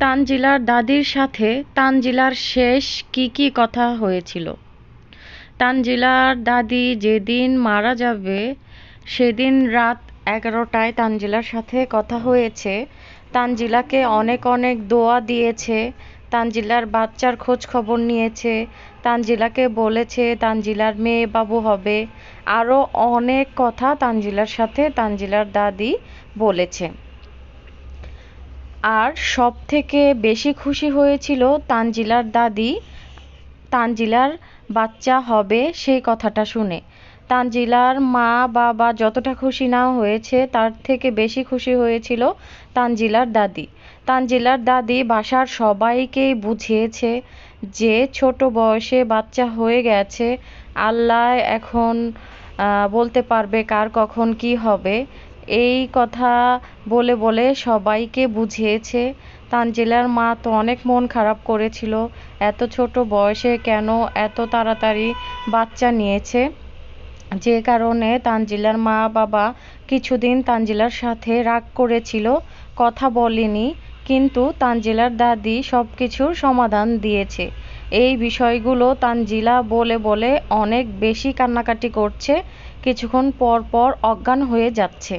তানজিলার দাদির সাথে তানজিলার শেষ কি কি কথা হয়েছিল? তানজিলার দাদি যেদিন মারা যাবে, সেদিন রাত এগারোটায় তানজিলার সাথে কথা হয়েছে। তানজিলাকে অনেক অনেক দোয়া দিয়েছে। তানজিলার বাচ্চার খোঁজ খবর নিয়েছে। তানজিলাকে বলেছে তানজিলার মেয়ে বাবু হবে। আরও অনেক কথা তানজিলার সাথে তানজিলার দাদি বলেছে। আর সব থেকে বেশি খুশি হয়েছিল তানজিলার দাদি। তানজিলার বাচ্চা হবে সেই কথাটা শুনে। তানজিলার মা, বাবা যতটা খুশি না হয়েছে, তার থেকে বেশি খুশি হয়েছিল তানজিলার দাদি। তানজিলার দাদি বাসার সবাইকেই বুঝিয়েছে যে ছোট বয়সে বাচ্চা হয়ে গেছে, আল্লাহ এখন বলতে পারবে কার কখন কি হবে। এই কথা বলে বলে সবাইকে বুঝিয়েছে। তানজিলার মা তো অনেক মন খারাপ করেছিল। এত ছোট বয়সে কেন এত তাড়াতাড়ি বাচ্চা নিয়েছে? যে কারণে তানজিলার মা বাবা কিছুদিন তানজিলার সাথে রাগ করেছিল, কথা বলেনি, কিন্তু তানজিলার দাদি সব কিছুর সমাধান দিয়েছে। এই বিষয়গুলো তানজিলা বলে বলে অনেক বেশি কান্নাকাটি করছে। কিছুক্ষণ পর পর অজ্ঞান হয়ে যাচ্ছে।